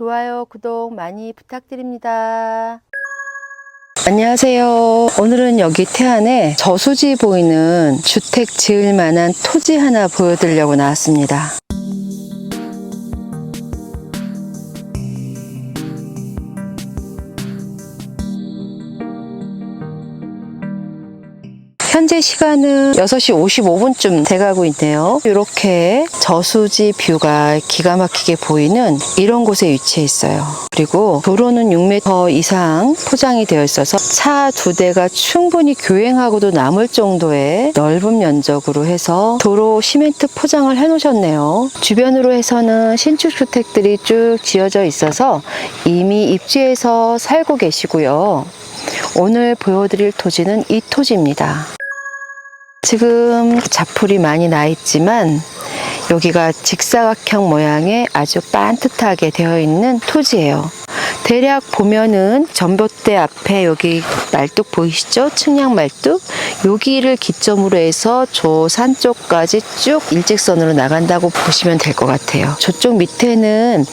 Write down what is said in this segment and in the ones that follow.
좋아요, 구독 많이 부탁드립니다. 안녕하세요. 오늘은 여기 태안에 저수지 보이는 주택 지을 만한 토지 하나 보여드리려고 나왔습니다. 현재 시간은 6시 55분쯤 돼가고 있네요. 이렇게 저수지 뷰가 기가 막히게 보이는 이런 곳에 위치해 있어요. 그리고 도로는 6m 이상 포장이 되어 있어서 차 두 대가 충분히 교행하고도 남을 정도의 넓은 면적으로 해서 도로 시멘트 포장을 해 놓으셨네요. 주변으로 해서는 신축 주택들이 쭉 지어져 있어서 이미 입지에서 살고 계시고요. 오늘 보여드릴 토지는 이 토지입니다. 지금 자풀이 많이 나 있지만 여기가 직사각형 모양의 아주 반듯하게 되어 있는 토지예요. 대략 보면은 전봇대 앞에 여기 말뚝 보이시죠? 측량 말뚝. 여기를 기점으로 해서 저 산 쪽까지 쭉 일직선으로 나간다고 보시면 될 것 같아요. 저쪽 밑에는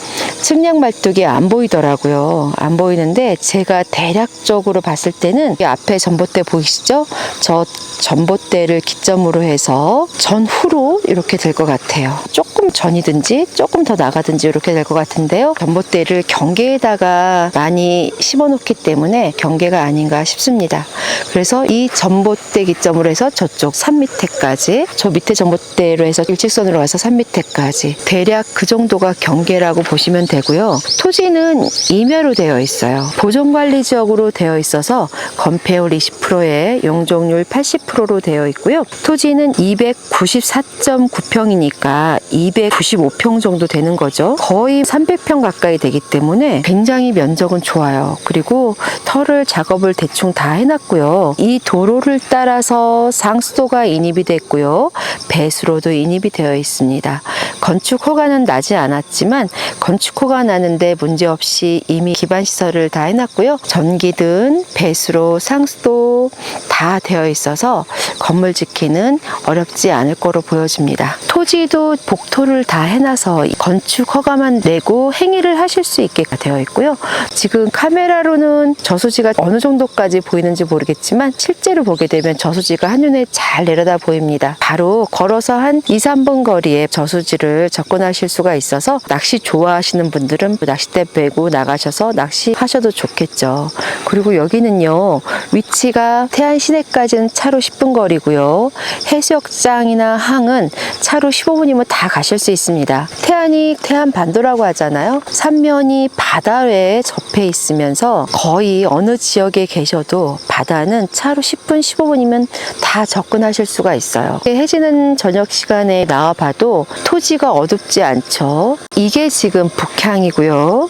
측량 말뚝이 안 보이더라고요. 안 보이는데 제가 대략적으로 봤을 때는 이 앞에 전봇대 보이시죠? 저 전봇대를 기점으로 해서 전후로 이렇게 될 것 같아요. 조금 전이든지 조금 더 나가든지 이렇게 될 것 같은데요. 전봇대를 경계에다가 많이 심어놓기 때문에 경계가 아닌가 싶습니다. 그래서 이 전봇대 기점으로 해서 저쪽 산 밑에까지 저 밑에 전봇대로 해서 일직선으로 가서 산 밑에까지 대략 그 정도가 경계라고 보시면 되고요. 토지는 임야로 되어 있어요. 보존관리 지역으로 되어 있어서 건폐율 20%에 용적률 80%로 되어 있고요. 토지는 294.9평이니까 295평 정도 되는 거죠. 거의 300평 가까이 되기 때문에 굉장히 면적은 좋아요. 그리고 털을 작업을 대충 다 해놨고요. 이 도로를 따라서 상수도가 인입이 됐고요. 배수로도 인입이 되어 있습니다. 건축 허가는 나지 않았지만 건축 허가 나는데 문제없이 이미 기반 시설을 다 해놨고요. 전기든 배수로, 상수도 다 되어 있어서 건물 짓기는 어렵지 않을 거로 보여집니다. 토지도 복토를 다 해놔서 건축 허가만 내고 행위를 하실 수 있게 되어 있고요. 지금 카메라로는 저수지가 어느 정도까지 보이는지 모르겠지만 실제로 보게 되면 저수지가 한눈에 잘 내려다 보입니다. 바로 걸어서 한 2, 3분 거리에 저수지를 접근하실 수가 있어서 낚시 좋아하시는 분들은 낚싯대 빼고 나가셔서 낚시하셔도 좋겠죠. 그리고 여기는요 위치가 태안 시내까지는 차로 10분 거리고요 해수욕장이나 항은 차로 15분이면 다 가실 수 있습니다. 태안이 태안 반도라고 하잖아요. 삼면이 바다에 접해 있으면서 거의 어느 지역에 계셔도 바다는 차로 10분, 15분이면 다 접근하실 수가 있어요. 해지는 저녁 시간에 나와 봐도 토지가 어둡지 않죠. 이게 지금 북향이고요.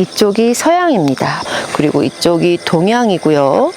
이쪽이 서양입니다. 그리고 이쪽이 동양이고요.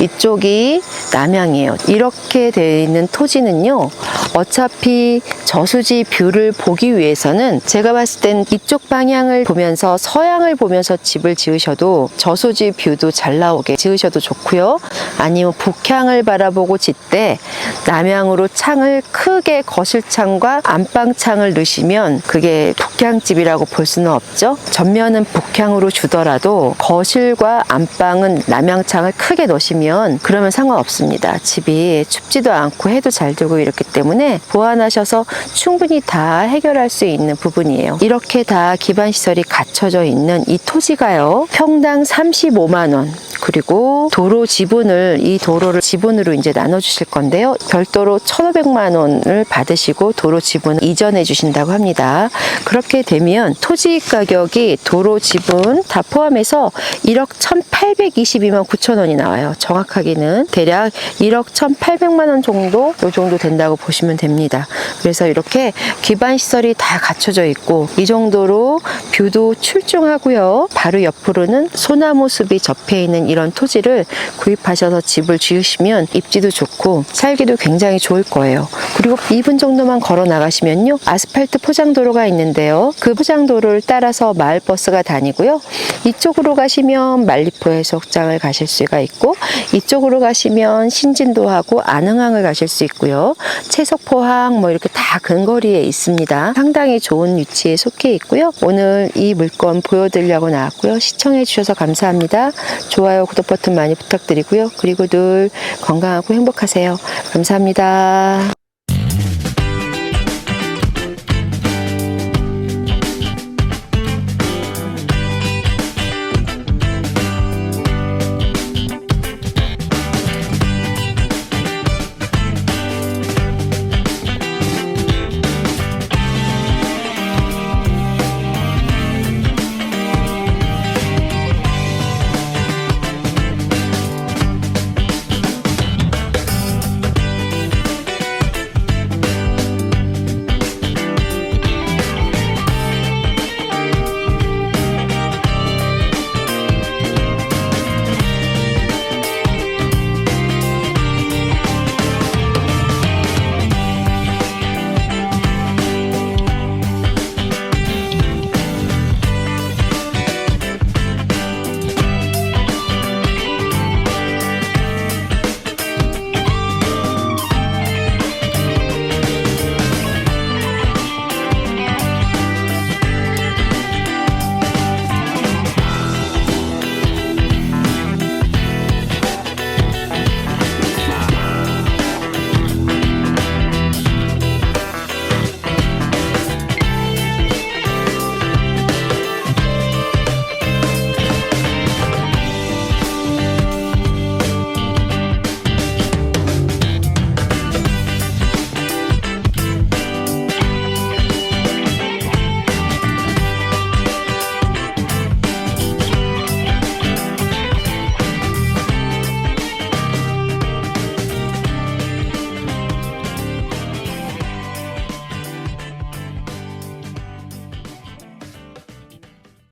이쪽이 남양이에요. 이렇게 되어 있는 토지는요. 어차피 저수지 뷰를 보기 위해서는 제가 봤을 땐 이쪽 방향을 보면서 서양을 보면서 집을 지으셔도 저수지 뷰도 잘 나오게 지으셔도 좋고요. 아니면 북향을 바라보고 짓때 남향으로 창을 크게 거실창과 안방창을 넣으시면 그게 북향집이라고 볼 수는 없죠. 전면은 북향으로 주더라도 거실과 안방은 남향창을 크게 넣으시면 그러면 상관없습니다. 집이 춥지도 않고 해도 잘 들고 이렇기 때문에 보완하셔서 충분히 다 해결할 수 있는 부분이에요. 이렇게 다 기반 시설이 갖춰져 있는 이 토지가요. 평당 35만 원. 그리고 도로 지분을 이 도로를 지분으로 이제 나눠 주실 건데요. 별도로 1,500만 원을 받으시고 도로 지분을 이전해 주신다고 합니다. 그렇게 되면 토지 가격이 도로 지분 다 포함해서 1억 1,822만 9천 원이 나와요. 정확하게는 대략 1억 1,800만 원 정도 요 정도 된다고 보시면 됩니다. 그래서 이렇게 기반 시설이 다 갖춰져 있고 이 정도로 뷰도 출중하고요. 바로 옆으로는 소나무 숲이 접해 있는 이런 토지를 구입하셔서 집을 지으시면 입지도 좋고 살기도 굉장히 좋을 거예요. 그리고 2분 정도만 걸어 나가시면요. 아스팔트 포장도로가 있는데요. 그 포장도로를 따라서 마을버스가 다니고요. 이쪽으로 가시면 말리포 해수욕장을 가실 수가 있고 이쪽으로 가시면 신진도하고 안흥항을 가실 수 있고요. 채석포항 뭐 이렇게 다 근거리에 있습니다. 상당히 좋은 위치에 속해 있고요. 오늘 이 물건 보여드리려고 나왔고요. 시청해 주셔서 감사합니다. 좋아요, 구독 버튼 많이 부탁드리고요. 그리고 늘 건강하고 행복하세요. 감사합니다.